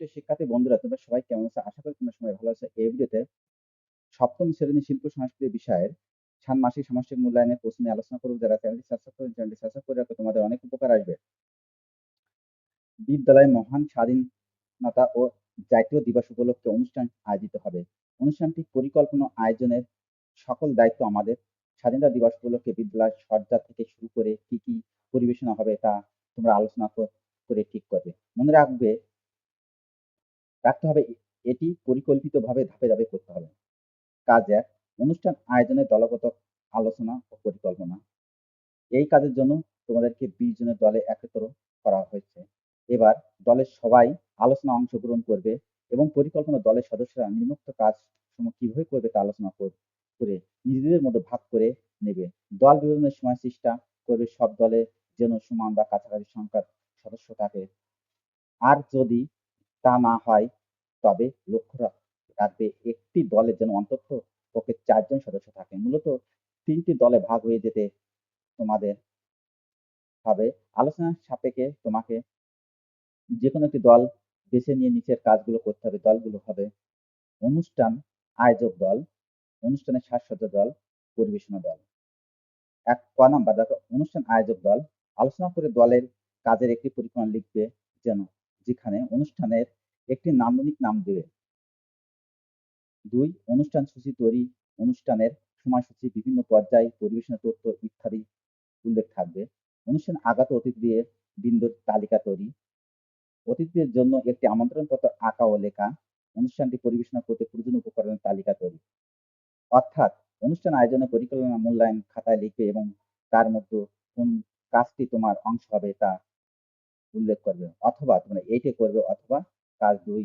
প্রিয় শিক্ষার্থী বন্ধুরা, তোমরা সবাই কেমন আছো? আশা করি তোমরা সবাই ভালো আছো। এই ভিডিওতে সপ্তম শ্রেণি শিল্প সংস্কৃতি বিষয়ের ষান্মাসিক সামষ্টিক মূল্যায়নের প্রশ্ন নিয়ে আলোচনা করব। যারা চ্যানেলটি সাবস্ক্রাইব করেন, চ্যানেলটি সাবস্ক্রাইব করে রাখো। তোমাদের অনেক উপকার আসবে। বিদ্যালয়ে মহান স্বাধীনতা ও জাতীয় দিবস উপলক্ষে অনুষ্ঠান আয়োজিত হবে। অনুষ্ঠানটি পরিকল্পনা আয়োজনের সকল দায়িত্ব আমাদের। স্বাধীনতা দিবস উপলক্ষে বিদ্যালয় সজ্জা থেকে শুরু করে কি কি পরিবেশনা হবে তা তোমরা আলোচনা করে ঠিক করবে। মনে রাখবে রাখতে হবে। এটি পরিকল্পিতভাবে ধাপে ধাপে করতে হবে। কাজ এক অনুষ্ঠান আয়োজনের দলগত আলোচনা ও পরিকল্পনা। এই কাজের জন্য তোমাদেরকে বিশ জনের দলে একত্র করা হয়েছে। এবার দলের সবাই আলোচনা অংশগ্রহণ করবে এবং পরিকল্পনা দলের সদস্যরা নির্মুক্ত কাজ সমূহ কীভাবে করবে তা আলোচনা করে নিজেদের মধ্যে ভাগ করে নেবে। দল বিভাজনের সময় চেষ্টা করবে সব দলে যেন সমান বা কাছাকাছি সংখ্যার সদস্য থাকে। আর যদি তা না হয় তবে লক্ষ্য রাখবে একটি দলের যেন অন্তত পক্ষে চারজন সদস্য থাকে। মূলত তিনটি দলে ভাগ হয়ে যেতে তোমাদের হবে। আলোচনার সাপেক্ষে তোমাকে যে কোনো একটি দল বেছে নিয়ে নিচের কাজগুলো করতে হবে। দলগুলো হবে অনুষ্ঠান আয়োজক দল, অনুষ্ঠানের সাজসজ্জা দল, পরিবেশনা দল। এক, ক নাম্বার দেখো, অনুষ্ঠান আয়োজক দল। আলোচনা করে দলের কাজের একটি পরিকল্পনা লিখবে যেন যেখানে অনুষ্ঠানের একটি নান্দনিক নাম দেবে। দুই অনুষ্ঠান সূচি তৈরি, অনুষ্ঠানের সময়সূচি, বিভিন্ন পর্যায় পরিবেশনের তথ্য ইত্যাদি উল্লেখ থাকবে। অনুষ্ঠান আগত অতিথিদের বিন্দুর তালিকা তৈরি। অতিথিদের জন্য একটি আমন্ত্রণপত্র আঁকা ও লেখা। অনুষ্ঠানটি পরিবেশনা করতে প্রয়োজনীয় উপকরণের তালিকা তৈরি। অর্থাৎ, অনুষ্ঠান আয়োজনের পরিকল্পনা, মূল্যায়ন, খাতায় লিখবে এবং তার মধ্যে কোন কাজটি তোমার অংশ হবে তা উল্লেখ করবে। অথবা তোমরা এইটে করবে অথবা কাজ দুই।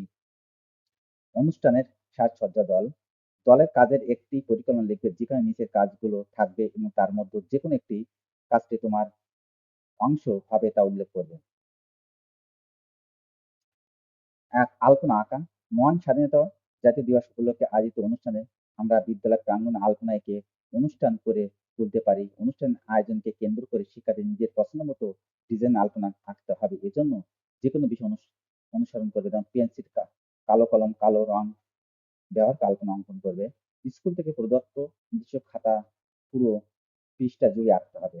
অনুষ্ঠানের সাজসজ্জা দল। দলের কাজের একটি পরিকল্পনা লিখবে যেখানে নিচের কাজগুলো থাকবে এবং তার মধ্যে যে কোনো একটি কাজটি তোমার অংশ হবে তা উল্লেখ করবে। এক, আলপনা আঁকা। মহান স্বাধীনতা জাতীয় দিবস উপলক্ষে আয়োজিত অনুষ্ঠানে আমরা বিদ্যালয় প্রাঙ্গণে আলপনা এঁকে অনুষ্ঠান করে তুলতে পারি। অনুষ্ঠান আয়োজনকে কেন্দ্র করে শিক্ষার্থী নিজের পছন্দ মতো ডিজাইন আলপনা আঁকতে হবে। এজন্য যে কোনো বিষয় অনুসরণ করবে। যেমন পেন্সিল কালো কলম, কালো রং ব্যবহার কাল্পনা অঙ্কন করবে। স্কুল থেকে প্রদত্ত নিজস্ব খাতা পুরো পৃষ্ঠা জুড়ে আঁকতে হবে।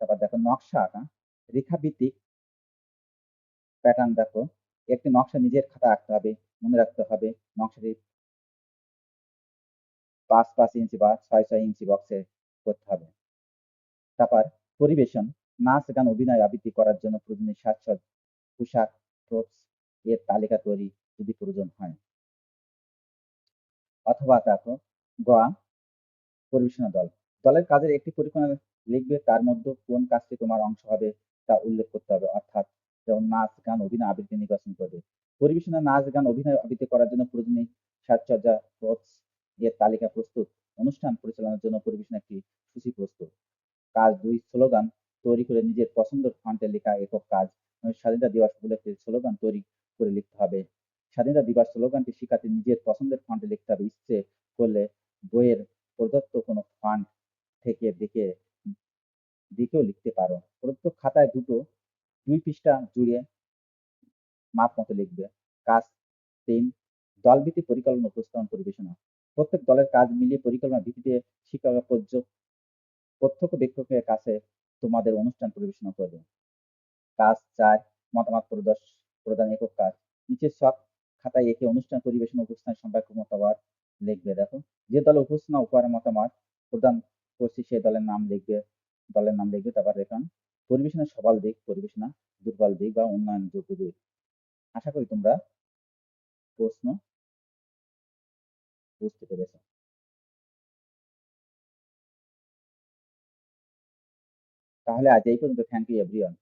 তারপর দেখো নকশা আঁকা। রেখা ভিত্তিক প্যাটার্ন দেখো। একটি নকশা নিজের খাতা আঁকতে হবে, মনে রাখতে হবে। নকশাটি পাঁচ পাঁচ ইঞ্চি বা ছয় ছয় ইঞ্চি বক্সে করতে হবে। তারপর পরিবেশন, নাচ, গান, অভিনয় আবৃত্তি করার জন্য প্রয়োজনীয় সাজসজ্জ পোশাক প্রপস এর তালিকা তৈরি যদি প্রয়োজন হয়। অথবা দেখো গ পরিবেশনা দল। দলের কাজের একটি পরিকল্পনা লিখবে, তার মধ্যে কোন কাজটি তোমার অংশ হবে তা উল্লেখ করতে হবে। অর্থাৎ যেমন নাচ, গান, অভিনয় আবৃত্তি নির্বাচন করবে। পরিবেশনা, নাচ, গান, অভিনয় আবৃত্তি করার জন্য প্রয়োজনীয় সাজসজ্জা প্রপস এর তালিকা প্রস্তুত। অনুষ্ঠান পরিচালনার জন্য পরিবেশন একটি সূচি প্রস্তুত। কাজ দুই, স্লোগান তৈরি করে নিজের পছন্দের ফন্টে লেখা একক কাজ স্বাধীনতা দিবস উপলক্ষে স্লোগান তৈরি করে লিখতে হবে। স্বাধীনতা দিবস স্লোগানটি শিক্ষার্থী নিজের পছন্দের ফন্টে লিখতে হবে। ইচ্ছে করলে বইয়ের প্রদত্ত কোনো ফান্ড থেকে দেখে দিকেও লিখতে পারো। প্রদত্ত খাতায় দুটো, দুই পৃষ্ঠা জুড়ে মাপ মতো লিখবে। কাজ তিন, দলভিত্তিক পরিকল্পনা উপস্থাপন পরিবেশনা। প্রত্যেক দলের কাজ মিলিয়ে পরিকল্পনা ভিত্তিতে শিক্ষকরা প্রত্যক্ষ ব্যক্ষকের কাছে তোমাদের অনুষ্ঠান পরিবেশনা করবে। কাজ চার মতামত প্রদান একক কাজ। নিচের সব খাতায় একে অনুষ্ঠান, পরিবেশন উপস্থান সম্পর্কে মতামত লিখবে। দেখো, যে দল উপস্থান উপহার মতামত প্রদান করছি সেই দলের নাম লিখবে, দলের নাম লিখবে, তারপর রেখান পরিবেশনের সবল দিক, পরিবেশনা দুর্বল দিক বা উন্নয়ন যোগ্য দিক। আশা করি তোমরা প্রশ্ন বুঝতে পেরেছ। তাহলে আজ এই পর্যন্ত। Thank you everyone